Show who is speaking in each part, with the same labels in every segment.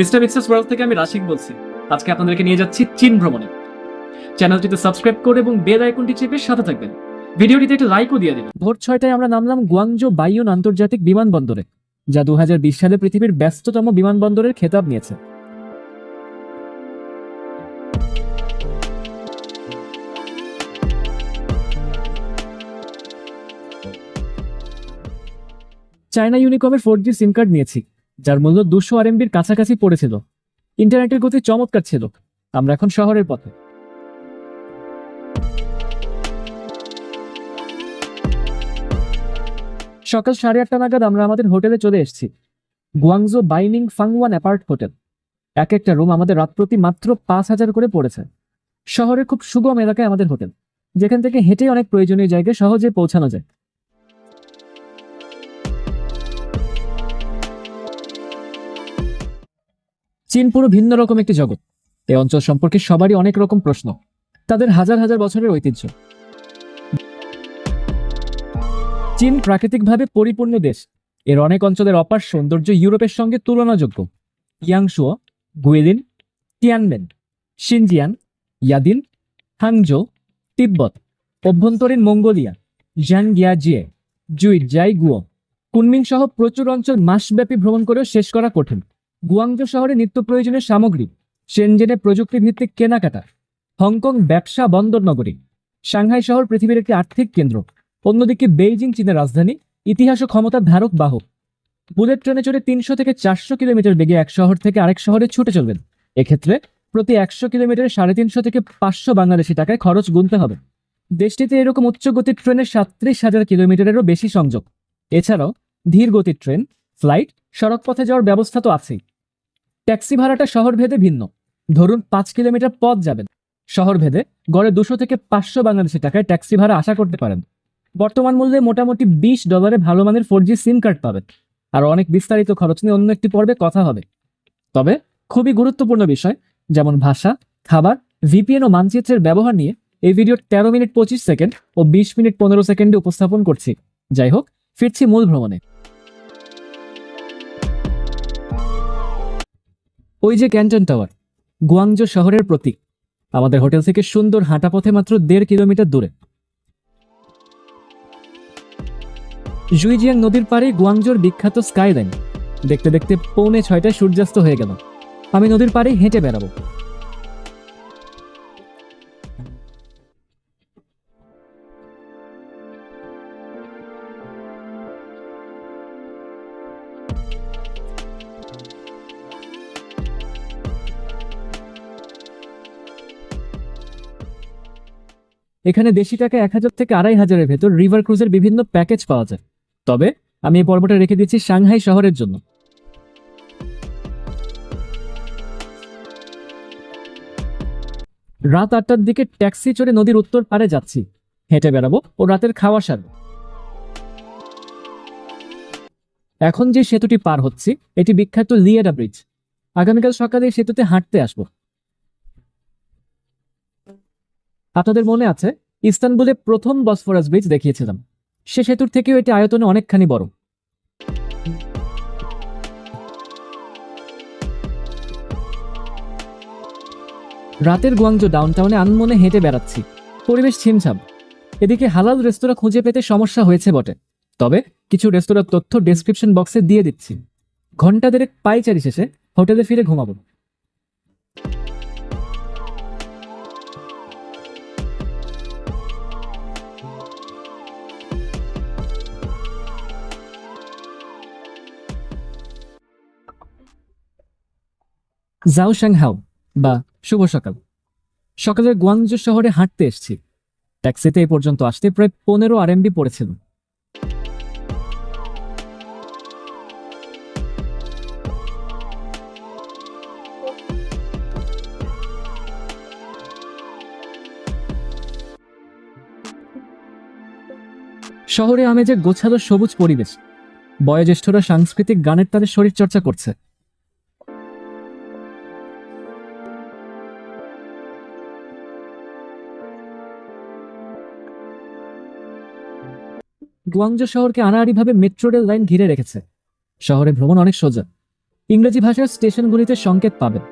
Speaker 1: Mister মিক্সাস world থেকে আমি রাশিক বলছি। আজকে আপনাদেরকে নিয়ে যাচ্ছি চীন ভ্রমণে। চ্যানেলটিতে সাবস্ক্রাইব করে এবং বেল আইকনটি চেপে সাথে থাকবেন। ভিডিওটিতে একটু লাইকও দিয়ে দেবেন। ভোর ছয়টায় আমরা নামলাম গুয়াংজো বাইয়ন আন্তর্জাতিক বিমানবন্দরে, যা দুই হাজার বিশ সালে পৃথিবীর ব্যস্ততম বিমানবন্দরের খেতাব নিয়েছে। চায়না ইউনিকমের ফোর জি সিম কার্ড নিয়েছি। যার মূল্য দুশো আর এমবির কাছাকাছি পড়েছিল। ইন্টারনেটের গতি চমৎকার ছিল। আমরা এখন শহরের পথে। সকাল সাড়ে আটটা নাগাদ আমরা আমাদের হোটেলে চলে এসেছি। গুয়াংজো বাইনিং ফাংওয়ান অ্যাপার্ট হোটেল। এক একটা রুম আমাদের রাত প্রতি মাত্র পাঁচ হাজার করে পড়েছে। শহরের খুব সুগম এলাকায় আমাদের হোটেল। যেখান থেকে হেঁটে অনেক প্রয়োজনীয় জায়গায় সহজে পৌঁছানো যায়। চীন পুরো ভিন্ন রকম একটি জগৎ। এই অঞ্চল সম্পর্কে সবারই অনেক রকম প্রশ্ন। তাদের হাজার হাজার বছরের ঐতিহ্য। চীন প্রাকৃতিকভাবে পরিপূর্ণ দেশ। এর অনেক অঞ্চলের অপার সৌন্দর্য ইউরোপের সঙ্গে তুলনাযোগ্য। ইয়াংশুও গুয়েলিন, টিয়ানমেন, শিনজিয়ান, ইয়াদিন হাংজো তিব্বত, অভ্যন্তরীণ মঙ্গোলিয়া জিয়ে জুই জাই গুয়ো কুনমিং সহ প্রচুর অঞ্চল মাসব্যাপী ভ্রমণ করেও শেষ করা কঠিন। গুয়াংজো শহরে নিত্য প্রয়োজনীয় সামগ্রী, সেনজেনে প্রযুক্তি ভিত্তিক কেনাকাটা, হংকং ব্যবসা বন্দর নগরী, সাংহাই শহর পৃথিবীর একটি আর্থিক কেন্দ্র, অন্যদিকে বেইজিং, চীনের রাজধানী, ইতিহাস ও ক্ষমতার ধারক বাহক। বুলেট ট্রেনে চড়ে তিনশো থেকে চারশো কিলোমিটার বেগে এক শহর থেকে আরেক শহরে ছুটে চলবেন। এক্ষেত্রে প্রতি একশো কিলোমিটারে সাড়ে তিনশো থেকে পাঁচশো বাংলাদেশি টাকায় খরচ গুনতে হবে। দেশটিতে এরকম উচ্চ গতির ট্রেনের সাতত্রিশ হাজার কিলোমিটারেরও বেশি সংযোগ। এছাড়াও ধীর গতির ট্রেন, ফ্লাইট, সড়কপথে যাওয়ার ব্যবস্থা তো আছেই। ট্যাক্সি ভাড়াটা শহর ভেদে ভিন্ন। ধরুন, পাঁচ কিলোমিটার পথ যাবেন। শহর ভেদে গড়ে দুশো থেকে পাঁচশো বাংলাদেশি টাকায় ট্যাক্সি ভাড়া আশা করতে পারেন। বর্তমান মূল্যে মোটামুটি বিশ ডলারে ভালো মানের ফোর জি সিম কার্ড পাবেন। আর অনেক বিস্তারিত খরচ নিয়ে অন্য একটি পর্বে কথা হবে। তবে খুবই গুরুত্বপূর্ণ বিষয়, যেমন ভাষা, খাবার, ভিপিএন ও মানচিত্রের ব্যবহার নিয়ে এই ভিডিওর তেরো মিনিট পঁচিশ সেকেন্ড ও বিশ মিনিট পনেরো সেকেন্ডে উপস্থাপন করছি। যাই হোক, ফিরছি মূল ভ্রমণে। ওই যে ক্যান্টন টাওয়ার, গুয়াংজো শহরের প্রতীক। আমাদের হোটেল থেকে সুন্দর হাঁটা পথে মাত্র দেড় কিলোমিটার দূরে। জুইজিয়াং নদীর পাড়ে গুয়াংজোর বিখ্যাত স্কাইলাইন। দেখতে দেখতে পৌনে ছয়টায় সূর্যাস্ত হয়ে গেল। আমি নদীর পাড়ে হেঁটে বেড়াবো। এখানে দেশি টাকা এক হাজার থেকে আড়াই হাজারের ভেতর রিভার ক্রুজের বিভিন্ন প্যাকেজ পাওয়া যায়। তবে আমি এই পর্বটা রেখে দিচ্ছি সাংহাই শহরের জন্য। রাত আটটার দিকে ট্যাক্সি চড়ে নদীর উত্তর পারে যাচ্ছি। হেঁটে বেড়াবো ও রাতের খাওয়া সারবো। এখন যে সেতুটি পার হচ্ছি, এটি বিখ্যাত লিয়েডা ব্রিজ আগামীকাল সকালে সেতুতে হাঁটতে আসব। আপনাদের মনে আছে, ইস্তানবুলে প্রথম বসফরাস ব্রিজ দেখিয়েছিলাম। সে সেতুর থেকেও এটি আয়তনে অনেকখানি বড়। রাতের গুয়াংজো ডাউনটাউনে আনমনে হেঁটে বেড়াচ্ছি। পরিবেশ ছিমছাম। এদিকে হালাল রেস্তোরাঁ খুঁজে পেতে সমস্যা হয়েছে বটে। তবে কিছু রেস্তোরাঁর তথ্য ডেসক্রিপশন বক্সে দিয়ে দিচ্ছি। ঘণ্টা দেড়েক পাইচারি শেষে হোটেলে ফিরে ঘুমাবো। জাও হাও বা শুভ সকাল। সকালে গুয়াংজো শহরে হাঁটতে এসেছি। ট্যাক্সিতে এই পর্যন্ত আসতে প্রায় পনেরো আর আরএমবি পড়েছিল। শহরে আমেজে গোছালো সবুজ পরিবেশ। বয়োজ্যেষ্ঠরা সাংস্কৃতিক গানের তালে শরীর চর্চা করছে। গুয়াংজো শহরকে আড়াআড়িভাবে মেট্রো রেল লাইন ঘিরে রেখেছে। শহরে ভ্রমণ অনেক সোজা। ইংরেজি ভাষার স্টেশনগুলিতে সংকেত পাবেন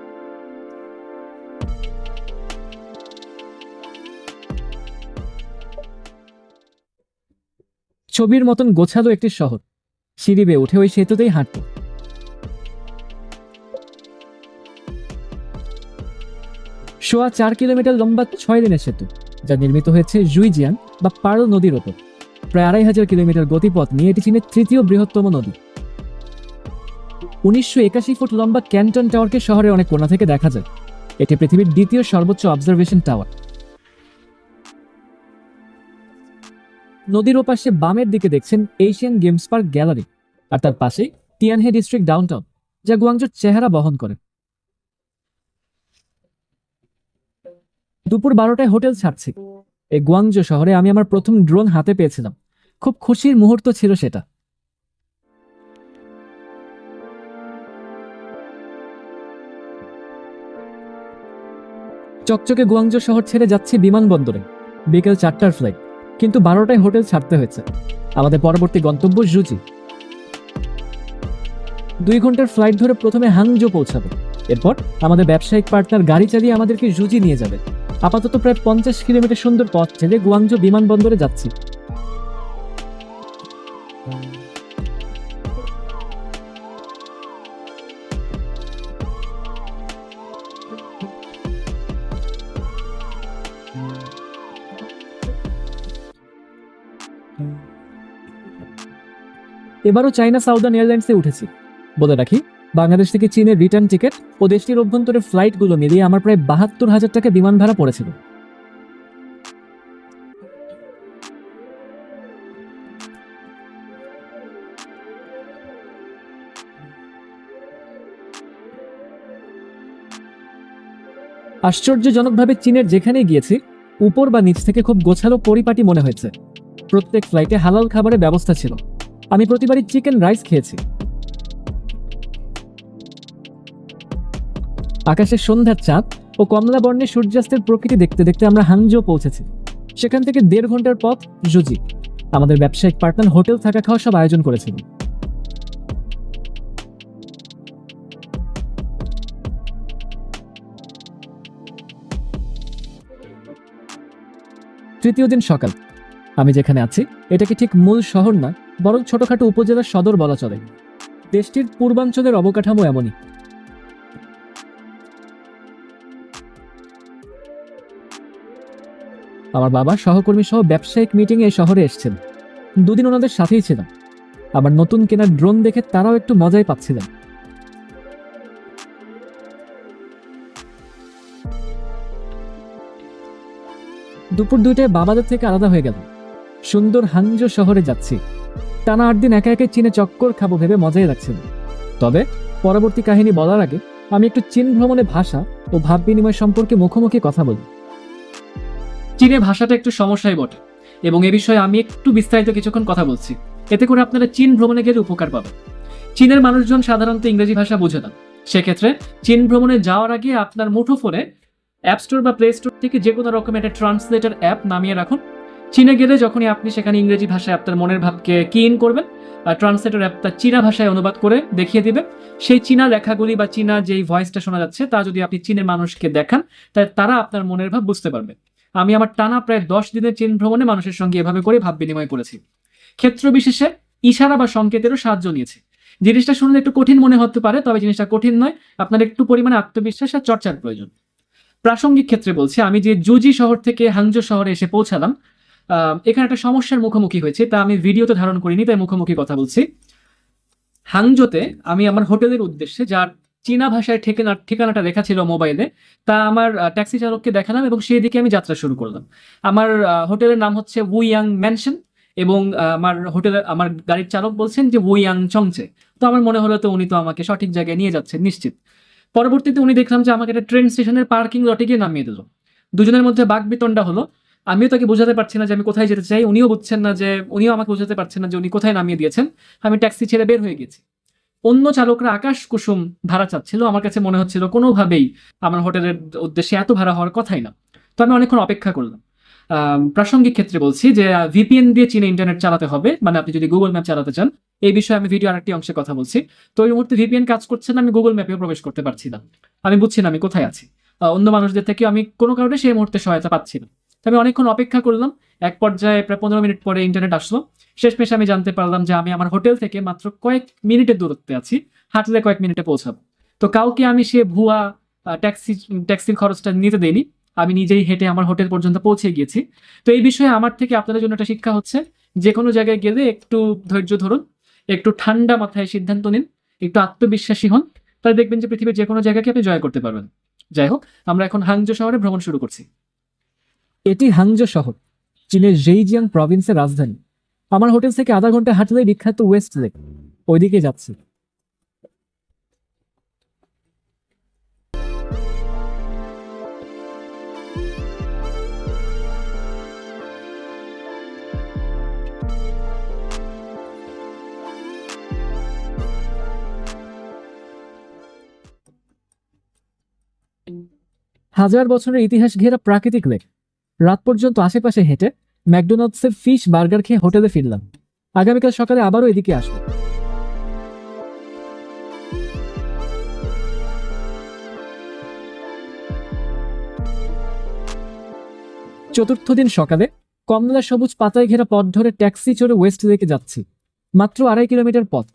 Speaker 1: ছবির মতন গোছালো একটি শহর। সিঁড়ি বেয়ে উঠে ওই সেতুতেই হাঁটত সোয়া চার কিলোমিটার লম্বা ছয় লেনের সেতু, যা নির্মিত হয়েছে জুইজিয়ান বা পারল নদীর ওপর। প্রায় আড়াই হাজার কিলোমিটার গতিপথ নিয়ে এটি চীনের তৃতীয় বৃহত্তম নদী। উনিশশো একাশি ফুট লম্বা ক্যান্টন টাওয়ারকে শহরের অনেক কোণা থেকে দেখা যায়। এটি পৃথিবীর দ্বিতীয় সর্বোচ্চ অবজারভেশন টাওয়ার। নদীর ওপাশে বামের দিকে দেখছেন এশিয়ান গেমস পার্ক গ্যালারি আর তার পাশেই টিয়ানহে ডিস্ট্রিক্ট ডাউনটাউন, যা গুয়াংজোর চেহারা বহন করে। দুপুর বারোটায় হোটেল ছাড়ছি। এই গুয়াংজো শহরে আমি আমার প্রথম ড্রোন হাতে পেয়েছিলাম। খুব খুশির মুহূর্ত ছিল সেটা। চকচকে গুয়াংজো শহর ছেড়ে যাচ্ছি বিমানবন্দরে। বিকেল চারটার ফ্লাইট কিন্তু বারোটায় হোটেল ছাড়তে হয়েছে। আমাদের পরবর্তী গন্তব্য জুজি। দুই ঘণ্টার ফ্লাইট ধরে প্রথমে হাংজো পৌঁছাবে। এরপর আমাদের ব্যবসায়িক পার্টনার গাড়ি চালিয়ে আমাদেরকে জুজি নিয়ে যাবে। আপাতত প্রায় পঞ্চাশ কিলোমিটার সুন্দর পথ ছেড়ে গুয়াংজো বিমানবন্দরে যাচ্ছি। এবারও চাইনা সাউদার্ন এয়ারলাইন্সে উঠেছি। বলে রাখি, বাংলাদেশ থেকে চীনের রিটার্ন টিকিট ও দেশটির অভ্যন্তরে ফ্লাইটগুলো মিলিয়ে আমার প্রায় বাহাত্তর হাজার টাকা বিমান ভাড়া পড়েছিল। আশ্চর্যজনকভাবে চীনের যেখানে গিয়েছি, উপর বা নিচ থেকে খুব গোছালো পরিপাটি মনে হয়েছে। প্রত্যেক ফ্লাইটে হালাল খাবারের ব্যবস্থা ছিল। আমি প্রতিবারই চিকেন রাইস খেয়েছি। আকাশে সন্ধ্যার চাঁদ ও কমলা বর্ণের সূর্যাস্তের প্রকৃতি দেখতে দেখতে আমরা হাংজো পৌঁছেছি। সেখান থেকে দেড় ঘণ্টার পথ, জুজি। আমাদের ব্যবসায়িক পার্টনার হোটেল থাকা খাওয়া সব আয়োজন করেছিল। তৃতীয় দিন সকাল। আমি যেখানে আছি এটাকে ঠিক মূল শহর না, বরং ছোটখাটো উপজেলার সদর বলা চলে। দেশটির পূর্বাঞ্চলের অবকাঠামো এমনই। আমার বাবা সহকর্মী সহ ব্যবসায়িক মিটিংয়ে শহরে এসেছেন। দুদিন ওনাদের সাথেই ছিলাম। আমার নতুন কেনা ড্রোন দেখে তারাও একটু মজাই পাচ্ছিলেন। দুপুর দুইটায় বাবাদের থেকে আলাদা হয়ে গেল সুন্দর হাংজো শহরে যাচ্ছি। টানা আট দিন একা একা চীনে চক্কর খাব ভেবে মজাই লাগছিল তবে পরবর্তী কাহিনী বলার আগে আমি একটু চীন ভ্রমণে ভাষা ও ভাব বিনিময় সম্পর্কে মুখোমুখি কথা বলি। চীনে ভাষাটা একটু সমস্যায় বটে এবং এ বিষয়ে আমি একটু বিস্তারিত কিছুক্ষণ কথা বলছি। এতে করে আপনারা চীন ভ্রমণে গেলে উপকার পাবেন। চীনের মানুষজন সাধারণত ইংরেজি ভাষা বোঝে না। সেক্ষেত্রে চীন ভ্রমণে যাওয়ার আগে আপনার মুঠো ফোনে অ্যাপ স্টোর বা প্লে স্টোর থেকে যে কোনো রকমের একটা ট্রান্সলেটার অ্যাপ নামিয়ে রাখুন চীনে গেলে যখনই আপনি সেখানে ইংরেজি ভাষায় আপনার মনের ভাবকে কি ইন করবেন ট্রান্সলেটর অ্যাপটা চীনা ভাষায় অনুবাদ করে দেখিয়ে দিবে সেই চীনা লেখাগুলি বা চীনা যেই ভয়েসটা শোনা যাচ্ছে, তা যদি আপনি চীনের মানুষকে দেখান, তাহলে তারা আপনার মনের ভাব বুঝতে পারবে। আমি আমার টানা প্রায় দশ দিনের চীন ভ্রমণে মানুষের সঙ্গে এভাবে করে ভাব বিনিময় করেছি। ক্ষেত্র বিশেষে ইশারা বা সংকেতেরও সাহায্য নিয়েছে। জিনিসটা শুনলে একটু কঠিন মনে হতে পারে, তবে জিনিসটা কঠিন নয়, আপনার একটু পরিমাণে আত্মবিশ্বাস আর চর্চার প্রয়োজন। প্রাসঙ্গিক ক্ষেত্রে বলছি, আমি যে জুজি শহর থেকে হাংজো শহরে এসে পৌঁছালাম এখানে একটা সমস্যার মুখোমুখি হয়েছে, তা আমি ভিডিওতে ধারণ করিনি, তাই মুখোমুখি কথা বলছি। হাংজোতে আমি আমার হোটেলের উদ্দেশ্যে, যার চীনা ভাষায় ঠিকানা, ঠিকানাটা লেখা ছিল মোবাইলে, তা আমার ট্যাক্সি চালককে দেখালাম এবং সেই দিকে আমি যাত্রা শুরু করলাম। আমার হোটেলের নাম হচ্ছে উইয়াং ম্যানশন এবং আমার হোটেলের, আমার গাড়ির চালক বলছেন যে উইয়াং চংচে তো আমার মনে হলো তো উনি তো আমাকে সঠিক জায়গায় নিয়ে যাচ্ছেন, নিশ্চিত। পরবর্তীতে উনি দেখলাম যে আমাকে একটা ট্রেন স্টেশনের পার্কিং লটে গিয়ে নামিয়ে দিল। দুজনের মধ্যে বাক বিতণ্ডা হলো। আমিও তাকে বোঝাতে পারছি না যে আমি কোথায় যেতে চাই। উনিও বুঝছেন না যে, উনিও আমাকে বোঝাতে পারছেন না যে উনি কোথায় নামিয়ে দিয়েছেন। আমি ট্যাক্সি ছেড়ে বের হয়ে গেছি। অন্য চালকরা আকাশ কুসুম ভাড়া চাচ্ছিল। আমার কাছে মনে হচ্ছিল কোনোভাবেই আমার হোটেলের উদ্দেশ্যে এত ভাড়া হওয়ার কথাই না। তো আমি অনেকক্ষণ অপেক্ষা করলাম। প্রাসঙ্গিক ক্ষেত্রে বলছি যে ভিপিএন দিয়ে চীনে ইন্টারনেট চালাতে হবে। মানে আপনি যদি গুগল ম্যাপ চালাতে চান,
Speaker 2: এই বিষয়ে আমি ভিডিও আরেকটি অংশে কথা বলছি। তো এই মুহূর্তে ভিপিএন কাজ করছে না, আমি গুগল ম্যাপেও প্রবেশ করতে পারছি না। আমি বুঝছি না আমি কোথায় আছি। অন্য মানুষদের থেকে আমি কোনো কারণে সেই মুহূর্তে সহায়তা পাচ্ছি না। তো আমি অনেকক্ষণ অপেক্ষা করলাম। এক পর্যায়ে প্রায় পনেরো মিনিট পরে ইন্টারনেট আসলো। শেষমেশ আমি জানতে পারলাম যে আমি আমার হোটেল থেকে মাত্র কয়েক মিনিটের দূরত্বে আছি। হাঁটলে কয়েক মিনিটে পৌঁছাবো। তো কাউকে আমি সে ভুয়া ট্যাক্সি, ট্যাক্সির খরচটা নিতে দেইনি। আমি নিজেই হেঁটে আমার হোটেল পর্যন্ত পৌঁছে গিয়েছি। তো এই বিষয়ে আমার থেকে আপনাদের জন্য একটা শিক্ষা হচ্ছে যে কোনো জায়গায় গেলে একটু ধৈর্য ধরুন, একটু ঠান্ডা মাথায় সিদ্ধান্ত নিন, একটু আত্মবিশ্বাসী হন। তাহলে দেখবেন যে পৃথিবীর যে কোনো জায়গাকে আপনি জয় করতে পারবেন। যাই হোক, আমরা এখন হাংজো শহরে ভ্রমণ শুরু করছি।
Speaker 1: এটি হাংজো শহর, চীনের জেইজিয়াং প্রভিন্সের রাজধানী। আমার হোটেল থেকে আধা ঘণ্টা হাঁটলে বিখ্যাত ওয়েস্ট লেক। ওইদিকে যাচ্ছি। হাজার বছরের ইতিহাস ঘেরা প্রাকৃতিক লেক। রাত পর্যন্ত আশেপাশে হেঁটে ম্যাকডোনাল্ডসের ফিশ বার্গার খেয়ে হোটেলে ফিরলাম। আগামীকাল সকালে আবারও এদিকে আসব। চতুর্থ দিন সকালে কমলা সবুজ পাতায় ঘেরা পথ ধরে ট্যাক্সি চড়ে ওয়েস্ট লেকে যাচ্ছি। মাত্র আড়াই কিলোমিটার পথ।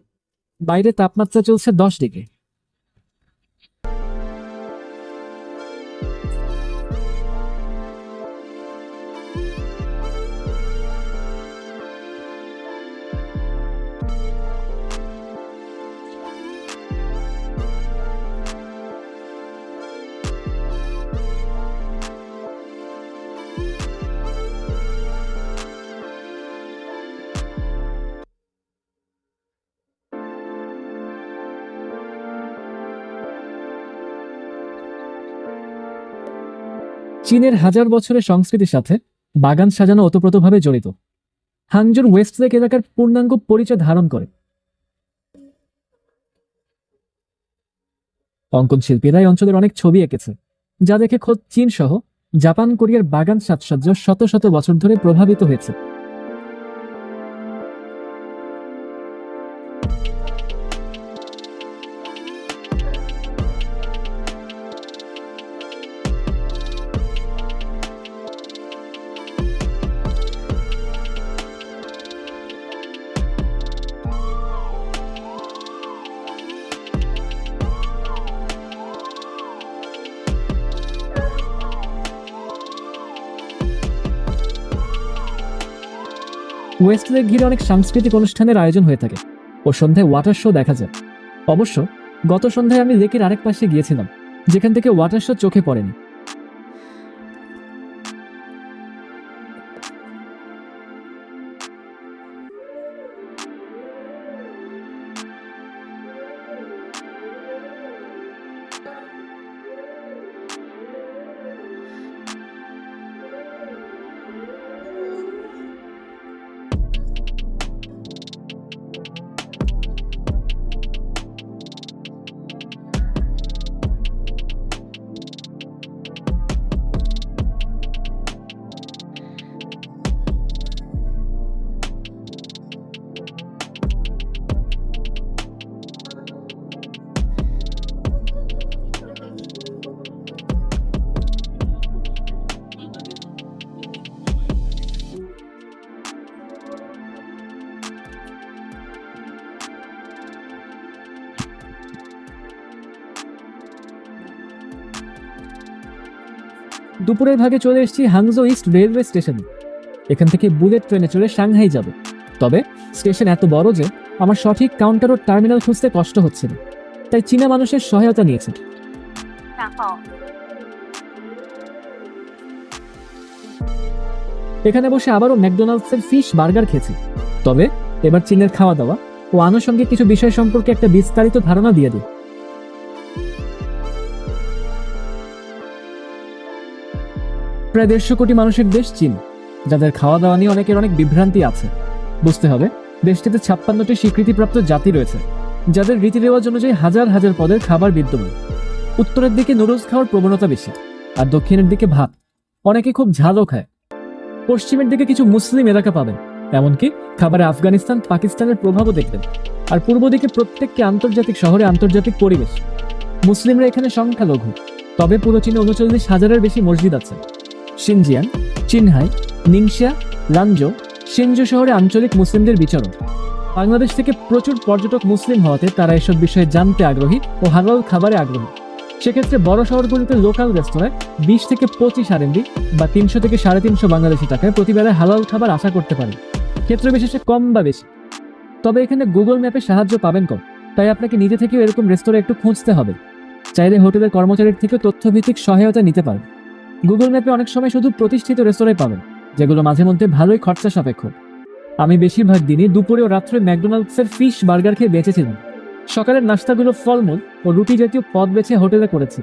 Speaker 1: বাইরে তাপমাত্রা চলছে দশ ডিগ্রি। চীনের হাজার বছরের সংস্কৃতির সাথে বাগান সাজানো ওতপ্রোতভাবে জড়িত। হাংজোর ওয়েস্ট লেক এলাকার পূর্ণাঙ্গ পরিচয় ধারণ করে। অঙ্কন শিল্পীরা এই অঞ্চলের অনেক ছবি এঁকেছে, যা দেখে খোদ চীন সহ জাপান, কোরিয়ার বাগান সাজসজ্জা শত শত বছর ধরে প্রভাবিত হয়েছে। ওয়েস্ট লেক ঘিরে অনেক সাংস্কৃতিক অনুষ্ঠানের আয়োজন হয়ে থাকে। ও সন্ধ্যায় ওয়াটার শো দেখা যায়। অবশ্য, গত সন্ধ্যায় আমি লেকের আরেক পাশে গিয়েছিলাম। যেখান থেকে ওয়াটার শো চোখে পড়েনি। দুপুরের ভাগে চলে এসেছি হাংজো ইস্ট রেলওয়ে স্টেশনে এখান থেকে বুলেট ট্রেনে চড়ে সাংহাই যাব। তবে স্টেশন এত বড় যে আমার সঠিক কাউন্টার ও টার্মিনাল খুঁজতে কষ্ট হচ্ছে তাই চীনা মানুষের সহায়তা নিয়েছে। এখানে বসে আবারও ম্যাকডোনাল্ডসের ফিশ বার্গার খেয়েছি। তবে এবার চীনের খাওয়া দাওয়া ও আনুষঙ্গিক কিছু বিষয় সম্পর্কে একটা বিস্তারিত ধারণা দিয়ে দিই। প্রায় দেড়শো কোটি মানুষের দেশ চীন, যাদের খাওয়া দাওয়া নিয়ে অনেকের অনেক বিভ্রান্তি আছে। বুঝতে হবে, দেশটিতে ছাপ্পান্নটি স্বীকৃতিপ্রাপ্ত জাতি রয়েছে, যাদের রীতি রেওয়াজ অনুযায়ী হাজার হাজার পদের খাবার বিদ্যমান। উত্তরের দিকে নুডলস খাওয়ার প্রবণতা বেশি, আর দক্ষিণের দিকে ভাত, অনেকে খুব ঝালও খায়। পশ্চিমের দিকে কিছু মুসলিম এলাকা পাবেন, এমনকি খাবারে আফগানিস্তান, পাকিস্তানের প্রভাবও দেখবেন, আর পূর্ব দিকে প্রত্যেকটি আন্তর্জাতিক শহরে আন্তর্জাতিক পরিবেশ। মুসলিমরা এখানে সংখ্যালঘু, তবে পুরো চীনে উনচল্লিশ হাজারের বেশি মসজিদ আছে। সিনজিয়ান, চিনহাই, নিংশিয়া লানজো সিনজো শহরে আঞ্চলিক মুসলিমদের বিচরণ। বাংলাদেশ থেকে প্রচুর পর্যটক মুসলিম হওয়াতে তারা এসব বিষয়ে জানতে আগ্রহী ও হালাল খাবারে আগ্রহী। সেক্ষেত্রে বড় শহরগুলিতে লোকাল রেস্তোরাঁয় বিশ থেকে পঁচিশ আরএমবি বা তিনশো থেকে সাড়ে তিনশো বাংলাদেশি টাকায় প্রতিবেলায় হালাল খাবার আশা করতে পারেন। ক্ষেত্র বিশেষে কম বা বেশি। তবে এখানে গুগল ম্যাপে সাহায্য পাবেন কম। তাই আপনাকে নিজে থেকেও এরকম রেস্তোরাঁ একটু খুঁজতে হবে। চাইলে হোটেলের কর্মচারীর থেকে তথ্যভিত্তিক সহায়তা নিতে পারেন গুগল ম্যাপে অনেক সময় শুধু প্রতিষ্ঠিত রেস্তোরাঁই পাবেন, যেগুলো মাঝে মধ্যে ভালোই খরচা সাপেক্ষ। আমি বেশিরভাগ দিনই দুপুরে ও রাত্রে ম্যাকডোনাল্ডসের ফিশ বার্গার খেয়ে বেঁচেছিলাম। সকালের নাস্তাগুলো ফলমূল ও রুটি জাতীয় পদ বেছে হোটেলে করেছি।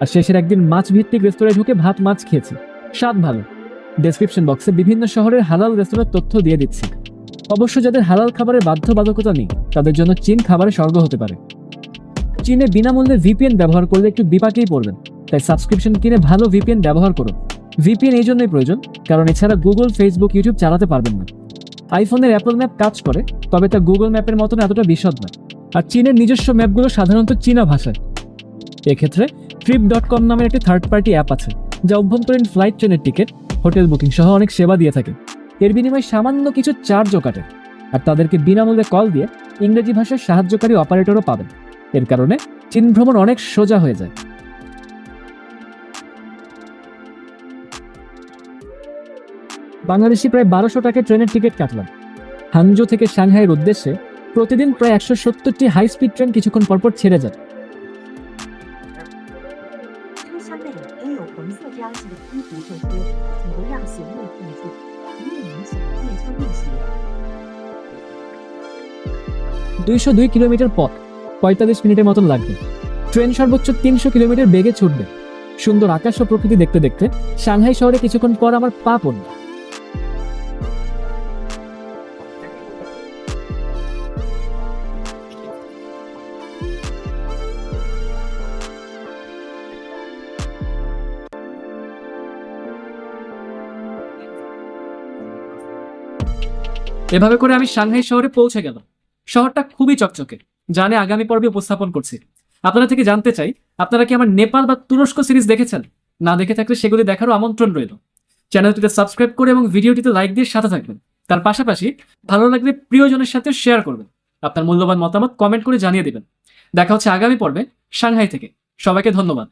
Speaker 1: আর শেষের একদিন মাছ ভিত্তিক রেস্তোরাঁয় ঢুকে ভাত মাছ খেয়েছি। স্বাদ ভালো। ডেসক্রিপশন বক্সে বিভিন্ন শহরের হালাল রেস্তোরাঁর তথ্য দিয়ে দিচ্ছি। অবশ্য যাদের হালাল খাবারের বাধ্যবাধকতা নেই, তাদের জন্য চীন খাবারে স্বর্গ হতে পারে। চীনে বিনামূল্যে ভিপিএন ব্যবহার করলে একটু বিপাকেই পড়বেন। তাই সাবস্ক্রিপশন কিনে ভালো ভিপিএন ব্যবহার করুন। ভিপিএন এই জন্যই প্রয়োজন, কারণ এছাড়া গুগল ফেসবুক ইউটিউব চালাতে পারবেন না। আইফোনের অ্যাপল ম্যাপ কাজ করে, তবে তা গুগল ম্যাপের মতন এতটা বিশদ নয়। আর চীনের নিজস্ব ম্যাপগুলো সাধারণত চীনা ভাষায়। এক্ষেত্রে ট্রিপ ডট কম নামের একটি থার্ড পার্টি অ্যাপ আছে, যা অভ্যন্তরীণ ফ্লাইট ট্রেনের টিকিট হোটেল বুকিং সহ অনেক সেবা দিয়ে থাকে। এর বিনিময়ে সামান্য কিছু চার্জও কাটে। আর তাদেরকে বিনামূল্যে কল দিয়ে ইংরেজি ভাষার সাহায্যকারী অপারেটরও পাবেন। এর কারণে চীন ভ্রমণ অনেক সোজা হয়ে যায়। বাংলাদেশি প্রায় বারোশো টাকায় ট্রেনের টিকিট কাটলাম। হাংজো থেকে সাংহাইয়ের উদ্দেশ্যে প্রতিদিন প্রায় একশো সত্তরটি হাই স্পিড ট্রেন কিছুক্ষণ পরপর ছেড়ে যায়। দুইশো দুই কিলোমিটার পথ, পঁয়তাল্লিশ মিনিটের মতন লাগবে। ট্রেন সর্বোচ্চ তিনশো কিলোমিটার বেগে ছুটবে। সুন্দর আকাশ ও প্রকৃতি দেখতে দেখতে সাংহাই শহরে কিছুক্ষণ পর আমার পা পড়বে
Speaker 2: এভাবে করে আমি সাংহাই শহরে পৌঁছে গেলাম। শহরটা খুবই চকচকে, জানে আগামী পর্বে উপস্থাপন করছি। আপনারা থেকে জানতে চাই, আপনারা কি আমার নেপাল বা তুরস্ক সিরিজ দেখেছেন? না দেখে থাকলে সেগুলি দেখারও আমন্ত্রণ রইল। চ্যানেলটিতে সাবস্ক্রাইব করে এবং ভিডিওটিতে লাইক দিয়ে সাথে থাকবেন। তার পাশাপাশি ভালো লাগলে প্রিয়জনের সাথে শেয়ার করবেন। আপনার মূল্যবান মতামত কমেন্ট করে জানিয়ে দেবেন। দেখা হচ্ছে আগামী পর্বে সাংহাই থেকে। সবাইকে ধন্যবাদ।